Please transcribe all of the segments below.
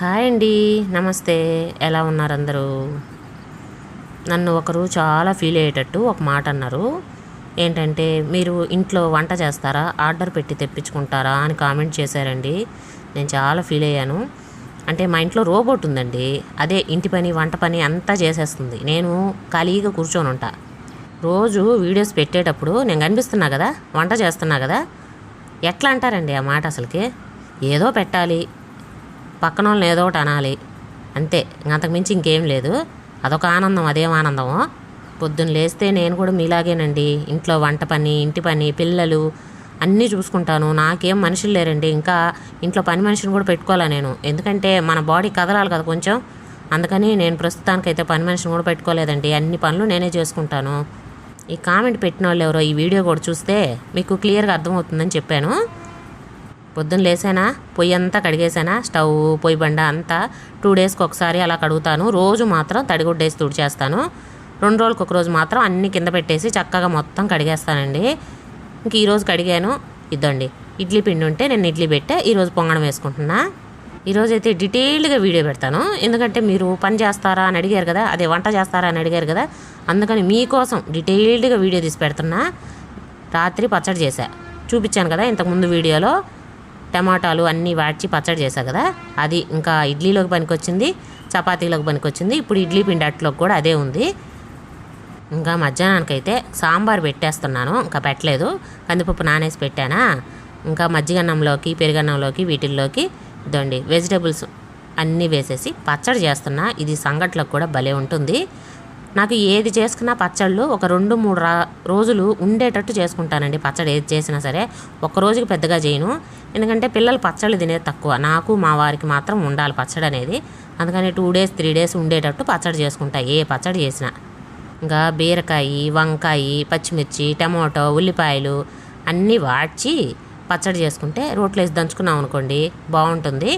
Hi అండి. నమస్తే. ఎలా ఉన్నారు అందరూ? నన్ను ఒకరు చాలా ఫీల్ అయ్యేటట్టు ఒక మాట అన్నారు. ఏంటంటే మీరు ఇంట్లో వంట చేస్తారా? ఆర్డర్ పెట్టి తెప్పించుకుంటారా? అని కామెంట్ చేశారండి. నేను చాలా ఫీల్ అయ్యాను. అంటే మా ఇంట్లో రోబోట్ ఉందండి. అదే ఇంటి పని వంట పని అంతా చేసేస్తుంది. నేను ఖాళీగా కూర్చొని ఉంటా. రోజు వీడియోస్ పెట్టేటప్పుడు నేను కనిపిస్తున్నా కదా? వంట చేస్తున్నా కదా? ఎట్లా అంటారండి ఆ మాట అసలుకి? ఏదో పెట్టాలి. పక్కన వాళ్ళని ఏదో ఒకటి అనాలి. అంతే. అంతకుమించి ఇంకేం లేదు. అదొక ఆనందం అదేం ఆనందమో. పొద్దున్న లేస్తే నేను కూడా మీలాగేనండి. ఇంట్లో వంట పని ఇంటి పని పిల్లలు అన్నీ చూసుకుంటాను. నాకేం మనుషులు లేరండి. ఇంకా ఇంట్లో పని మనిషిని కూడా పెట్టుకోవాలా నేను. ఎందుకంటే మన బాడీ కదలాలి కదా కొంచెం. అందుకని నేను ప్రస్తుతానికైతే పని మనిషిని కూడా పెట్టుకోలేదండి. అన్ని పనులు నేనే చేసుకుంటాను. ఈ కామెంట్ పెట్టిన వాళ్ళు ఎవరో ఈ వీడియో కూడా చూస్తే మీకు క్లియర్గా అర్థమవుతుందని చెప్పాను. పొద్దున్న లేసానా పొయ్యి అంతా కడిగేసానా స్టవ్ పొయ్యి బండ అంతా టూ డేస్కి ఒకసారి అలా కడుగుతాను. రోజు మాత్రం తడిగుడ్డేసి తుడిచేస్తాను. రెండు రోజులకు ఒక రోజు మాత్రం అన్ని కింద పెట్టేసి చక్కగా మొత్తం కడిగేస్తానండి. ఇంక ఈరోజు కడిగాను. ఇద్దండి. ఇడ్లీ పిండి ఉంటే నేను ఇడ్లీ పెట్టే ఈరోజు పొంగడం వేసుకుంటున్నా. ఈరోజు అయితే డీటెయిల్డ్గా వీడియో పెడతాను. ఎందుకంటే మీరు పని చేస్తారా అని అడిగారు కదా అదే వంట చేస్తారా అని అడిగారు కదా అందుకని మీకోసం డీటెయిల్డ్గా వీడియో తీసి పెడుతున్నా. రాత్రి పచ్చడి చేశా. చూపించాను కదా ఇంతకుముందు వీడియోలో. టమాటాలు అన్నీ వాడ్చి పచ్చడి చేశా కదా అది ఇంకా ఇడ్లీలోకి పనికొచ్చింది చపాతీలోకి పనికొచ్చింది ఇప్పుడు ఇడ్లీ పిండి అట్లోకి కూడా అదే ఉంది. ఇంకా మధ్యాహ్నానికైతే సాంబార్ పెట్టేస్తున్నాను ఇంకా పెట్టలేదు కందిపప్పు నానేసి పెట్టానా ఇంకా మజ్జిగన్నంలోకి పెరుగన్నంలోకి వీటిల్లోకి ఇదండి వెజిటేబుల్స్ అన్నీ వేసేసి పచ్చడి చేస్తున్నా ఇది సంగట్లకు కూడా భలే ఉంటుంది. నాకు ఏది చేసుకున్నా పచ్చళ్ళు ఒక రెండు మూడు రా రోజులు ఉండేటట్టు చేసుకుంటానండి పచ్చడి ఏది చేసినా సరే. ఒక రోజుకి పెద్దగా చేయను. ఎందుకంటే పిల్లలు పచ్చళ్ళు తినేది తక్కువ. నాకు మా వారికి మాత్రం ఉండాలి పచ్చడి అనేది. అందుకని టూ డేస్ త్రీ డేస్ ఉండేటట్టు పచ్చడి చేసుకుంటా ఏ పచ్చడి చేసినా. ఇంకా బీరకాయ వంకాయ పచ్చిమిర్చి టమాటో ఉల్లిపాయలు అన్నీ వాడ్చి పచ్చడి చేసుకుంటే రోట్లో వేసి దంచుకున్నాం అనుకోండి బాగుంటుంది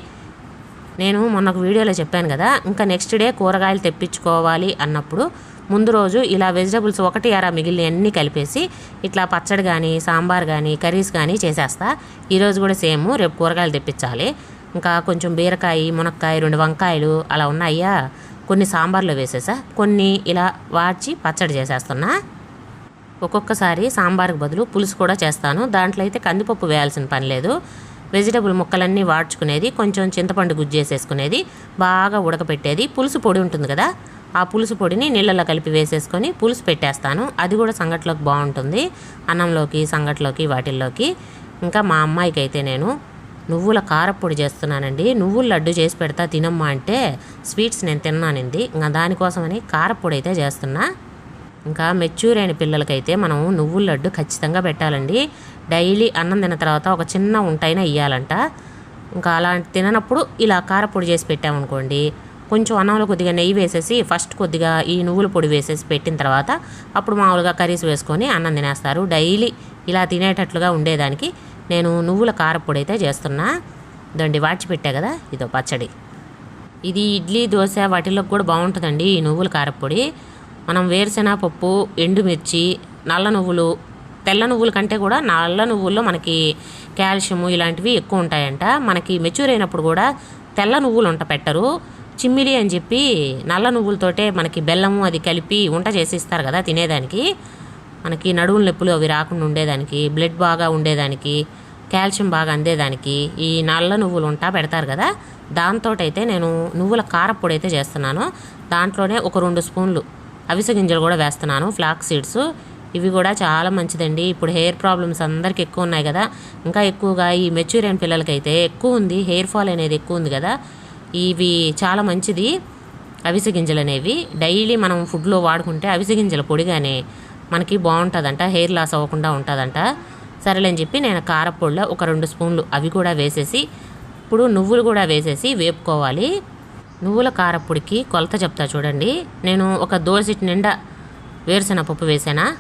నేను మొన్న ఒక వీడియోలో చెప్పాను కదా ఇంకా నెక్స్ట్ డే కూరగాయలు తెప్పించుకోవాలి అన్నప్పుడు ముందు రోజు ఇలా వెజిటబుల్స్ ఒకటి అరా మిగిలిన అన్నీ కలిపేసి ఇట్లా పచ్చడి కానీ సాంబార్ కానీ కర్రీస్ కానీ చేసేస్తా. ఈరోజు కూడా సేమ్ రేపు కూరగాయలు తెప్పించాలి. ఇంకా కొంచెం బీరకాయ మునక్కాయ రెండు వంకాయలు అలా ఉన్నాయా? కొన్ని సాంబార్లో వేసేసా. కొన్ని ఇలా వాడ్చి పచ్చడి చేసేస్తున్నా. ఒక్కొక్కసారి సాంబార్కి బదులు పులుసు కూడా చేస్తాను. దాంట్లో అయితే కందిపప్పు వేయాల్సిన పని లేదు. వెజిటబుల్ ముక్కలన్నీ వాడ్చుకునేది కొంచెం చింతపండు గుజ్జు వేసేసుకునేది బాగా ఉడకపెట్టేది. పులుసు పొడి ఉంటుంది కదా ఆ పులుసు పొడిని నీళ్ళలో కలిపి వేసేసుకొని పులుసు పెట్టేస్తాను. అది కూడా సంగట్లోకి బాగుంటుంది. అన్నంలోకి సంగట్లోకి వాటిల్లోకి. ఇంకా మా అమ్మాయికి అయితే నేను నువ్వుల కారపొడి చేస్తున్నానండి. నువ్వుల లడ్డు చేసి పెడతా తినమ్మా అంటే స్వీట్స్ నేను తిన్నానింది ఇంకా దానికోసమని కారపొడి అయితే చేస్తున్నా. ఇంకా మెచ్యూర్ అయిన పిల్లలకైతే మనం నువ్వుల లడ్డు ఖచ్చితంగా పెట్టాలండి. డైలీ అన్నం తిన్న తర్వాత ఒక చిన్న ఉంటైనా ఇవ్వాలంట ఇంకా అలాంటి తిననప్పుడు ఇలా కారపొడి చేసి పెట్టామనుకోండి కొంచెం అన్నంలో కొద్దిగా నెయ్యి వేసేసి ఫస్ట్ కొద్దిగా ఈ నువ్వుల పొడి వేసేసి పెట్టిన తర్వాత అప్పుడు మామూలుగా కర్రీస్ వేసుకొని అన్నం తినేస్తారు. డైలీ ఇలా తినేటట్లుగా ఉండేదానికి నేను నువ్వుల కారపొడి అయితే చేస్తున్నా. దండి వాచి పెట్టా కదా ఇదో పచ్చడి. ఇది ఇడ్లీ దోశ వాటిల్లో కూడా బాగుంటుందండి ఈ నువ్వుల కారపొడి మనం వేరుశెనగ పప్పు ఎండుమిర్చి నల్ల నువ్వులు తెల్ల నువ్వుల కంటే కూడా నల్ల నువ్వుల్లో మనకి కాల్షియము ఇలాంటివి ఎక్కువ ఉంటాయంట. మనకి మెచ్యూర్ అయినప్పుడు కూడా తెల్ల నువ్వులు ఉంట పెట్టరు. చిమ్మిలి అని చెప్పి నల్ల నువ్వులతోటే మనకి బెల్లము అది కలిపి వంట చేసి ఇస్తారు కదా తినేదానికి. మనకి నడువుల నొప్పులు అవి రాకుండా ఉండేదానికి బ్లడ్ బాగా ఉండేదానికి కాల్షియం బాగా అందేదానికి ఈ నల్ల నువ్వులు ఉంటా పెడతారు కదా. దాంతో అయితే నేను నువ్వుల కారపొడి అయితే చేస్తున్నాను. దాంట్లోనే ఒక రెండు స్పూన్లు అవిసె గింజలు కూడా వేస్తున్నాను ఫ్లాక్ సీడ్స్. ఇవి కూడా చాలా మంచిదండి. ఇప్పుడు హెయిర్ ప్రాబ్లమ్స్ అందరికి ఎక్కువ ఉన్నాయి కదా. ఇంకా ఎక్కువగా ఈ మెచ్యూర్ అయిన పిల్లలకైతే ఎక్కువ ఉంది. హెయిర్ ఫాల్ అనేది ఎక్కువ ఉంది కదా. ఇవి చాలా మంచిది. అవిసె గింజలు అనేవి. డైలీ మనం ఫుడ్లో వాడుకుంటే అవిసె గింజల పొడిగానే మనకి బాగుంటుందంట హెయిర్ లాస్ అవ్వకుండా ఉంటుందంట. సరేలేని చెప్పి నేను కారపొడిలో ఒక రెండు స్పూన్లు అవి కూడా వేసేసి ఇప్పుడు నువ్వులు కూడా వేసేసి వేపుకోవాలి. నువ్వుల కారపొడికి కొలత చెప్తా చూడండి. నేను ఒక దోసిటి నిండా వేరుశెనగ పప్పు వేసానా?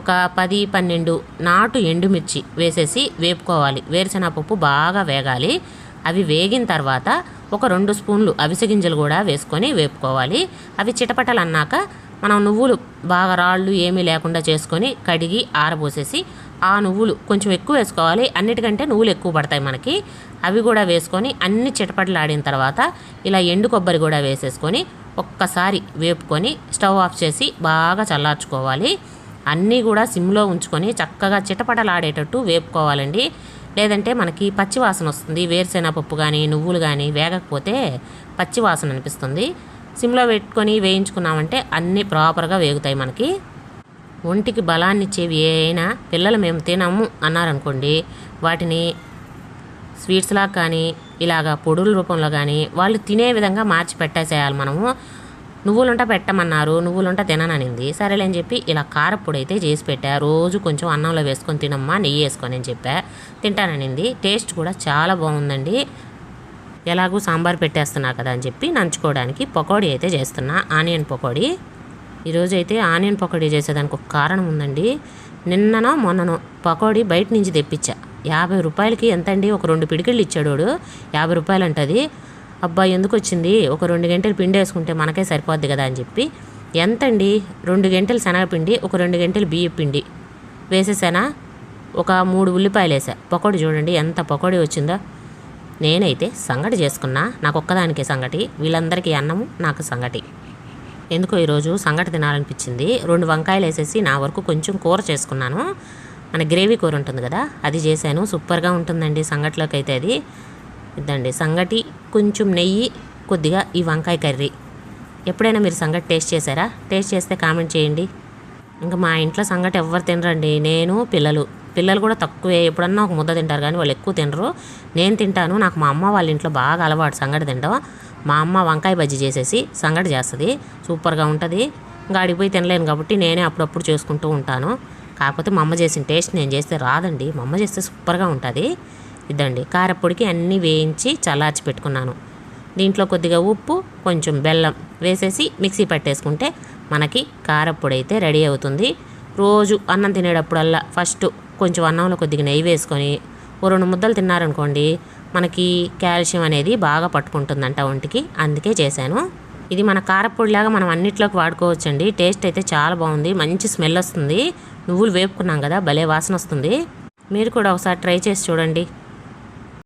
ఒక పది పన్నెండు నాటు ఎండుమిర్చి వేసేసి వేపుకోవాలి. వేరుశెనగ పప్పు బాగా వేగాలి. అవి వేగిన తర్వాత ఒక రెండు స్పూన్లు అవిసె గింజలు కూడా వేసుకొని వేపుకోవాలి. అవి చిటపటలు అన్నాక మనం నువ్వులు బాగా రాళ్ళు ఏమీ లేకుండా చేసుకొని కడిగి ఆరబోసేసి ఆ నువ్వులు కొంచెం ఎక్కువ వేసుకోవాలి. అన్నిటికంటే నువ్వులు ఎక్కువ పడతాయి మనకి. అవి కూడా వేసుకొని అన్ని చిటపటలాడిన తర్వాత ఇలా ఎండు కొబ్బరి కూడా వేసేసుకొని ఒక్కసారి వేపుకొని స్టవ్ ఆఫ్ చేసి బాగా చల్లార్చుకోవాలి. అన్నీ కూడా సిమ్లో ఉంచుకొని చక్కగా చిటపటలాడేటట్టు వేపుకోవాలండి. లేదంటే మనకి పచ్చివాసన వస్తుంది. వేరుశెనగ పప్పు కానీ నువ్వులు కానీ వేగకపోతే పచ్చివాసన అనిపిస్తుంది. సిమ్లో పెట్టుకొని వేయించుకున్నామంటే అన్నీ ప్రాపర్గా వేగుతాయి మనకి. ఒంటికి బలాన్ని ఇచ్చేవి అయినా పిల్లలు మేము తినము అన్నారనుకోండి వాటిని స్వీట్స్లా కానీ ఇలాగా పొడుల రూపంలో కానీ వాళ్ళు తినే విధంగా మార్చి పెట్టేసేయాలి మనము. నువ్వులుంట పెట్టమన్నారు నువ్వులుంట తినననింది. సరేలే అని చెప్పి ఇలా కారప్పొడి అయితే చేసి పెట్టా. రోజు కొంచెం అన్నంలో వేసుకొని తినమ్మా నెయ్యి వేసుకొని అని చెప్పా. తింటాననింది. టేస్ట్ కూడా చాలా బాగుందండి. ఎలాగూ సాంబార్ పెట్టేస్తున్నా కదా అని చెప్పి నంచుకోవడానికి పకోడీ అయితే చేస్తున్నా. ఆనియన్ పకోడీ. ఈరోజు అయితే ఆనియన్ పకోడీ చేసేదానికి ఒక కారణం ఉందండి. నిన్ననో మొన్ననో పకోడీ బయట నుంచి తెప్పించా. యాభై రూపాయలకి ఎంతండి? ఒక రెండు పిడికిళ్ళు ఇచ్చాడు యాభై రూపాయలు అంటది అబ్బా ఎందుకు వచ్చింది ఒక రెండు గంటలు పిండి వేసుకుంటే మనకే సరిపోద్ది కదా అని చెప్పి ఎంతండి? రెండు గంటలు శనగపిండి ఒక రెండు గంటలు బియ్య పిండి వేసేసానా? ఒక మూడు ఉల్లిపాయలు వేసా. పకోడీ చూడండి ఎంత పకోడీ వచ్చిందో. నేనైతే సంగటి చేసుకున్నా. నాకు ఒక్కదానికే సంగటి వీళ్ళందరికీ అన్నము నాకు సంగటి. ఎందుకో ఈరోజు సంగటి తినాలనిపించింది. రెండు వంకాయలు వేసేసి నా వరకు కొంచెం కూర చేసుకున్నాను. మన గ్రేవీ కూర ఉంటుంది కదా అది చేశాను. సూపర్గా ఉంటుందండి సంగటిలోకి అయితే అది. ఇద్దండి. సంగటి కొంచెం నెయ్యి కొద్దిగా ఈ వంకాయ కర్రీ. ఎప్పుడైనా మీరు సంగటి టేస్ట్ చేశారా? టేస్ట్ చేస్తే కామెంట్ చేయండి. ఇంకా మా ఇంట్లో సంగటి ఎవ్వరు తినరండి. నేను పిల్లలు. పిల్లలు కూడా తక్కువే. ఎప్పుడన్నా ఒక ముద్ద తింటారు కానీ వాళ్ళు ఎక్కువ తినరు. నేను తింటాను. నాకు మా అమ్మ వాళ్ళ ఇంట్లో బాగా అలవాటు సంగటి తినడం. మా అమ్మ వంకాయ బజ్జీ చేసేసి సంగటి చేస్తుంది. సూపర్గా ఉంటుంది. ఇంకా అడిగిపోయి పోయి తినలేను కాబట్టి నేనే అప్పుడప్పుడు చేసుకుంటూ ఉంటాను. కాకపోతే మా అమ్మ చేసిన టేస్ట్ నేను చేస్తే రాదండి. మా అమ్మ చేస్తే సూపర్గా ఉంటుంది. ఇదండి. కారపొడికి అన్నీ వేయించి చల్లార్చి పెట్టుకున్నాను. దీంట్లో కొద్దిగా ఉప్పు కొంచెం బెల్లం వేసేసి మిక్సీ పట్టేసుకుంటే మనకి కారప్పొడి అయితే రెడీ అవుతుంది. రోజు అన్నం తినేటప్పుడల్లా ఫస్ట్ కొంచెం అన్నంలో కొద్దిగా నెయ్యి వేసుకొని ఓ రెండు ముద్దలు తిన్నారనుకోండి మనకి కాల్షియం అనేది బాగా పట్టుకుంటుందంట ఒంటికి. అందుకే చేశాను. ఇది మన కారపొడిలాగా మనం అన్నిట్లోకి వాడుకోవచ్చండి. టేస్ట్ అయితే చాలా బాగుంది. మంచి స్మెల్ వస్తుంది. నువ్వులు వేపుకున్నాం కదా భలే వాసన వస్తుంది. మీరు కూడా ఒకసారి ట్రై చేసి చూడండి.